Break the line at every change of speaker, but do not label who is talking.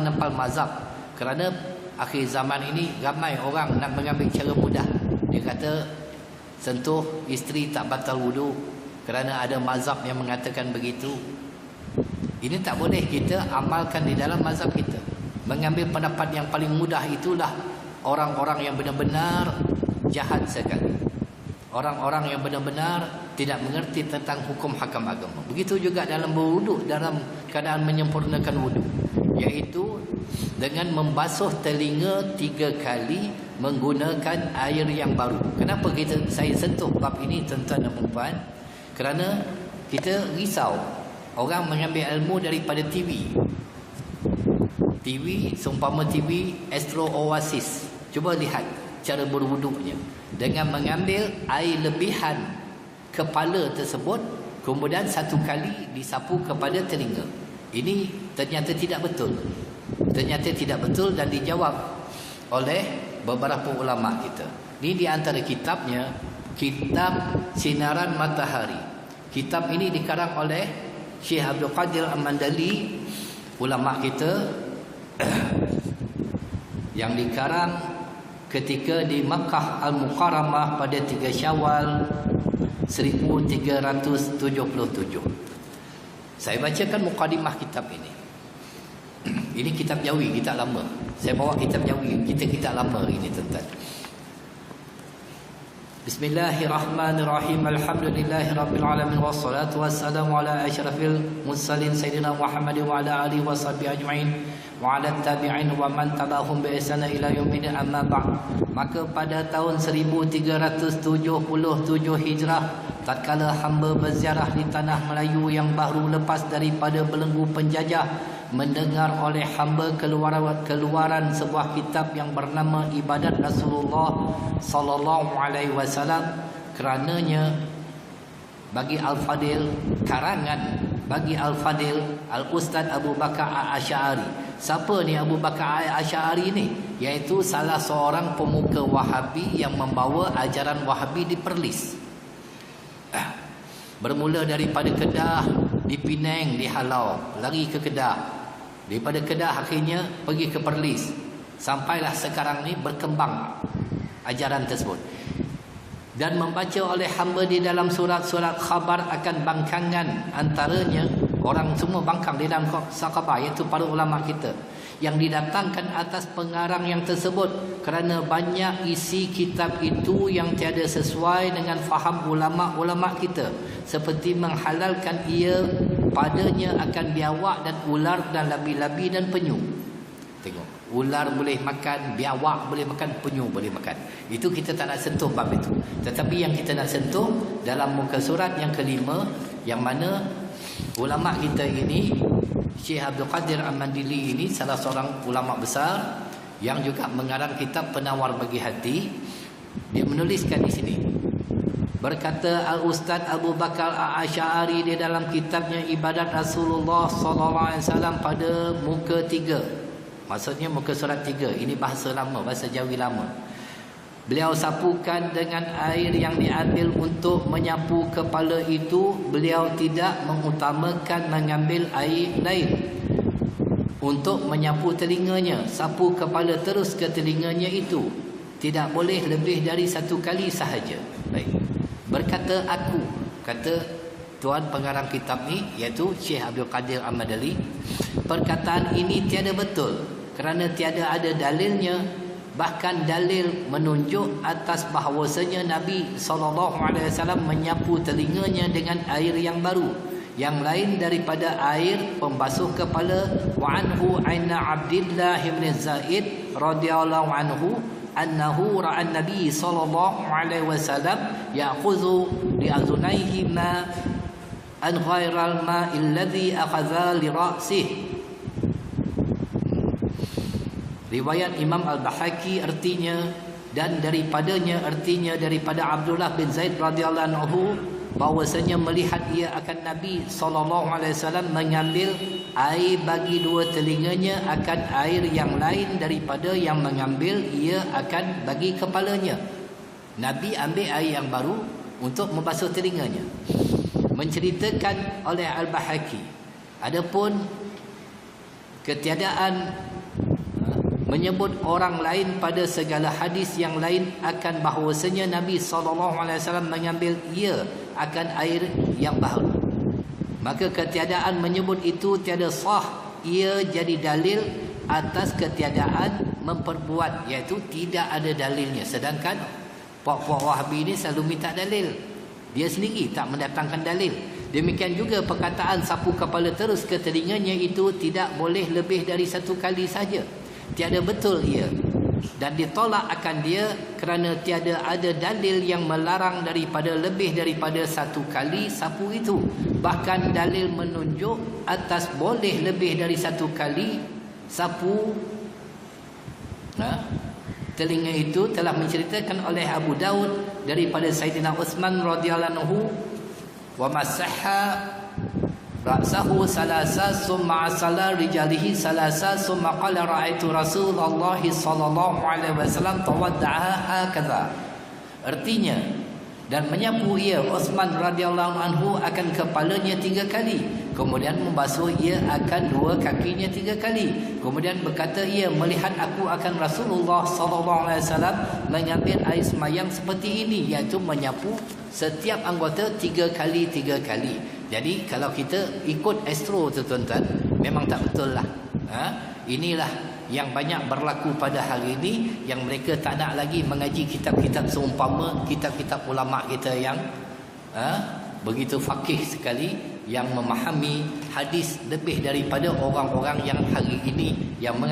nempal mazhab. Kerana akhir zaman ini ramai orang nak mengambil cara mudah. Dia kata sentuh isteri tak batal wudu. Kerana ada mazhab yang mengatakan begitu. Ini tak boleh kita amalkan di dalam mazhab kita. Mengambil pendapat yang paling mudah itulah orang-orang yang benar-benar jahat sekali. Orang-orang yang benar-benar tidak mengerti tentang hukum hakam agama. Begitu juga dalam berwuduk dalam keadaan menyempurnakan wuduk iaitu dengan membasuh telinga tiga kali menggunakan air yang baru. Kenapa kita saya sentuh bab ini tuan-tuan dan puan? Kerana kita risau orang mengambil ilmu daripada TV. TV, seumpama TV Astro Oasis. Cuba lihat cara berwuduknya. Dengan mengambil air lebihan kepala tersebut, kemudian satu kali disapu kepada telinga. Ini ternyata tidak betul. Ternyata tidak betul dan dijawab oleh beberapa ulama kita. Ini di antara kitabnya, kitab Sinaran Matahari. Kitab ini dikarang oleh Syekh Abdul Qadir Al-Mandali, ulama kita yang dikarang ketika di Makkah Al-Mukarramah pada 3 Syawal 1377. Saya bacakan mukadimah kitab ini. ini kitab Jawi, kitab lama. Saya bawa kitab Jawi, kita kitab lama ini tuan-tuan. Bismillahirrahmanirrahim. Alhamdulillahirabbil alamin wassalatu wassalamu ala asyrafil mursalin sayyidina Muhammad wa ala alihi washabbihi ajmain wa ala tabi'in wa man tabi'ahum bi ihsan ila yaumil amma ba'd. Maka pada tahun 1377 Hijrah tatkala hamba berziarah di tanah Melayu yang baru lepas daripada belenggu penjajah mendengar oleh hamba keluaran keluaran sebuah kitab yang bernama Ibadat Rasulullah sallallahu alaihi wasallam kerananya bagi Al-Fadil karangan bagi Al-Fadil Al-Ustaz Abu Bakar Al-Asy'ari. Siapa ni Abu Bakar Al-Asy'ari ni? Iaitu salah seorang pemuka Wahabi yang membawa ajaran Wahabi di Perlis Bermula daripada Kedah, di Penang, di Halau, lari ke Kedah. Daripada Kedah akhirnya pergi ke Perlis. Sampailah sekarang ni berkembang ajaran tersebut. Dan membaca oleh hamba di dalam surat-surat khabar akan bangkangan antaranya orang semua bangkang di dalam sakabah iaitu para ulama kita yang didatangkan atas pengarang yang tersebut kerana banyak isi kitab itu yang tiada sesuai dengan faham ulama-ulama kita seperti menghalalkan ia padanya akan biawak dan ular dan labi-labi dan penyu. Tengok ular boleh makan biawak boleh makan penyu boleh makan. Itu kita tak nak sentuh bab itu. Tetapi yang kita nak sentuh dalam muka surat yang kelima yang mana ulama kita ini Syekh Abdul Qadir Al-Mandili ini salah seorang ulama besar yang juga mengarang kitab Penawar Bagi Hati. Dia menuliskan di sini. Berkata Al-Ustaz Abu Bakar Al-Asy'ari di dalam kitabnya Ibadat Rasulullah sallallahu alaihi wasallam pada muka tiga. Maksudnya muka surat tiga. Ini bahasa lama, bahasa Jawi lama. Beliau sapukan dengan air yang diambil untuk menyapu kepala itu. Beliau tidak mengutamakan mengambil air lain. Untuk menyapu telinganya Sapu kepala terus ke telinganya itu. Tidak boleh lebih dari satu kali sahaja. Baik. Berkata aku Kata tuan pengarang kitab ni Iaitu Syekh Abdul Qadir Ahmad Ali Perkataan ini tiada betul. Kerana tiada ada dalilnya bahkan dalil menunjuk atas bahawasanya Nabi SAW menyapu telinganya dengan air yang baru. Yang lain daripada air pembasuh kepala wa anhu aina Abdullah bin Zaid radhiyallahu anhu annahu ra'a nabi sallallahu alaihi wasallam ya'khudhu li azunaihi ma an ghairal akhadha li ra'sihi Riwayat Imam Al-Bahaki artinya dan daripadanya artinya daripada Abdullah bin Zaid radhiyallahu anhu bahwasanya melihat ia akan Nabi sallallahu alaihi wasallam mengambil air bagi dua telinganya akan air yang lain daripada yang mengambil ia akan bagi kepalanya. Nabi ambil air yang baru untuk membasuh telinganya. Menceritakan oleh Al-Bahaki. Adapun ketiadaan menyebut orang lain pada segala hadis yang lain akan bahawasanya Nabi SAW mengambil ia akan air yang baru. Maka ketiadaan menyebut itu tiada sah. Ia jadi dalil atas ketiadaan memperbuat iaitu tidak ada dalilnya. Sedangkan puak-puak Wahabi ini selalu minta dalil. Dia sendiri tak mendatangkan dalil. Demikian juga perkataan sapu kepala terus ke telinganya itu tidak boleh lebih dari satu kali saja tiada betul ia. Dan ditolak akan dia kerana tiada ada dalil yang melarang daripada lebih daripada satu kali sapu itu. Bahkan dalil menunjuk atas boleh lebih dari satu kali sapu. Ha? telinga itu telah menceritakan oleh Abu Daud daripada Sayyidina Uthman radhiyallahu anhu wa masahha ra'sahu salasa summa asala rijalihi salasa summa qala ra'aitu Rasulullah sallallahu alaihi wasallam tawadda'a hakadha. Artinya dan menyapu ia Uthman radhiyallahu anhu akan kepalanya tiga kali. Kemudian membasuh ia akan dua kakinya tiga kali. Kemudian berkata ia melihat aku akan Rasulullah sallallahu alaihi wasallam mengambil air semayang seperti ini. Iaitu menyapu setiap anggota tiga kali tiga kali jadi kalau kita ikut astro tu tuan-tuan memang tak betul lah. Ha? Inilah yang banyak berlaku pada hari ini yang mereka tak nak lagi mengaji kitab-kitab seumpama kitab-kitab ulama kita yang ha? begitu fakih sekali yang memahami hadis lebih daripada orang-orang yang hari ini yang